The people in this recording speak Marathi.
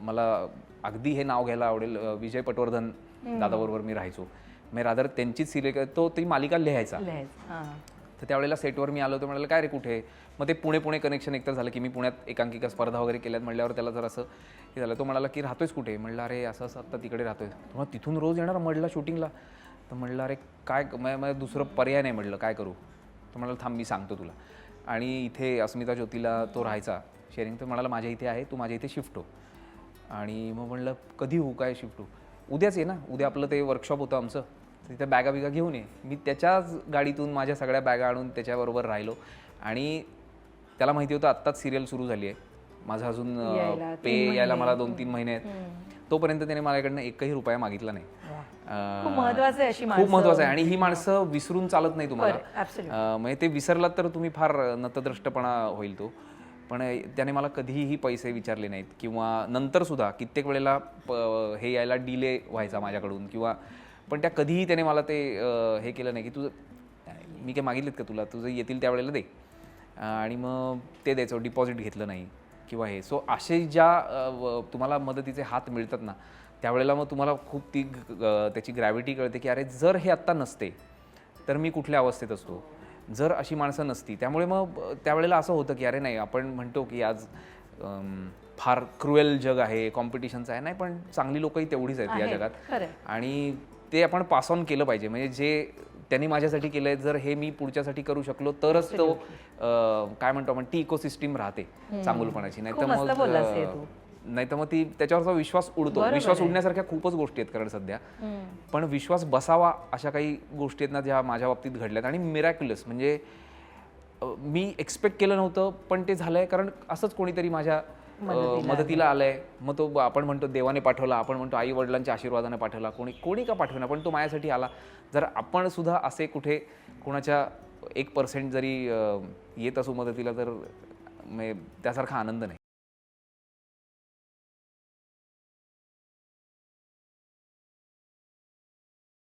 मला अगदी हे नाव घ्यायला आवडेल विजय पटवर्धन दादाबरोबर मी राहायचो. मी रादर त्यांचीच सिरियल तो ती मालिका लिहायचा. तर त्यावेळेला सेटवर मी आलो तर म्हणाले काय रे कुठे? मग ते पुणे पुणे कनेक्शन एकतर झालं की मी पुण्यात एकांकिका स्पर्धा वगैरे केल्यात म्हणल्यावर त्याला जर असं हे झालं. तो म्हणाला की राहतोयस कुठे? म्हणलं अरे असं असं आत्ता तिकडे राहतोय. मग तिथून रोज येणार मडला शूटिंगला? तर म्हणलं अरे काय म- म- दुसरं पर्याय नाही म्हटलं काय करू? तर म्हणाला थांब मी सांगतो तुला. आणि इथे अस्मिता ज्योतीला तो राहायचा शेअरिंग तर म्हणाला माझ्या इथे आहे तू माझ्या इथे शिफ्ट हो. आणि मग म्हणलं कधी होऊ? काय शिफ्ट हो उद्याच ये ना. उद्या आपलं ते वर्कशॉप होतं आमचं. तिथे बॅगा बिगा घेऊन ये. मी त्याच्याच गाडीतून माझ्या सगळ्या बॅगा आणून त्याच्याबरोबर राहिलो. आणि त्याला माहिती होतं आत्ताच सिरियल सुरू झाली आहे. माझं अजून पे यायला मला दोन तीन महिने आहेत. तोपर्यंत त्याने माझ्याकडनं एकही रुपया मागितला नाही. खूप महत्वाचं आहे खूप महत्वाचं आहे. आणि ही माणसं विसरून चालत नाही तुम्हाला. म्हणजे ते विसरलात तर तुम्ही फार नतद्रष्टपणा होईल तो. पण त्याने मला कधीही पैसे विचारले नाहीत. किंवा नंतरसुद्धा कित्येक वेळेला प- हे यायला डिले व्हायचा माझ्याकडून किंवा पण त्या कधीही त्याने मला ते हे केलं नाही की तुझं मी काय मागितलेत का तुला? तुझं येतील त्यावेळेला दे. आणि मग ते द्यायचं डिपॉझिट घेतलं नाही. किंवा हे. सो असे ज्या व- तुम्हाला मदतीचे हात मिळतात ना त्यावेळेला मग तुम्हाला खूप ती ग- त्याची ग्रॅव्हिटी कळते की अरे जर हे आत्ता नसते तर मी कुठल्या अवस्थेत असतो? जर अशी माणसं नसती त्यामुळे मग त्यावेळेला असं होतं की अरे नाही आपण म्हणतो की आज फार क्रुएल जग आहे कॉम्पिटिशनचं आहे नाही पण चांगली लोकही तेवढीच आहेत या जगात. आणि ते आपण पास ऑन केलं पाहिजे. म्हणजे जे त्यांनी माझ्यासाठी केलंय जर हे मी पुढच्यासाठी करू शकलो तरच तो काय म्हणतो आपण ती इकोसिस्टीम राहते चांगुलपणाची. नाही तर मग. नाही तर मग ती त्याच्यावरचा विश्वास उडतो. विश्वास उडण्यासारख्या खूपच गोष्टी आहेत कारण सध्या. पण विश्वास बसावा अशा काही गोष्टी आहेत ना ज्या माझ्या बाबतीत घडल्यात. आणि मिरॅक्युलस म्हणजे मी एक्सपेक्ट केलं नव्हतं पण ते झालंय कारण असंच कोणीतरी माझ्या मदतीला आलंय. मग तो आपण म्हणतो देवाने पाठवला आपण म्हणतो आई वडिलांच्या आशीर्वादाने पाठवला कोणी कोणी का पाठवणार पण तो माझ्यासाठी आला. जर आपण सुद्धा असे कुठे कोणाच्या एक पर्सेंट जरी येत असू मदतीला तर म्हणजे त्यासारखा आनंद नाही.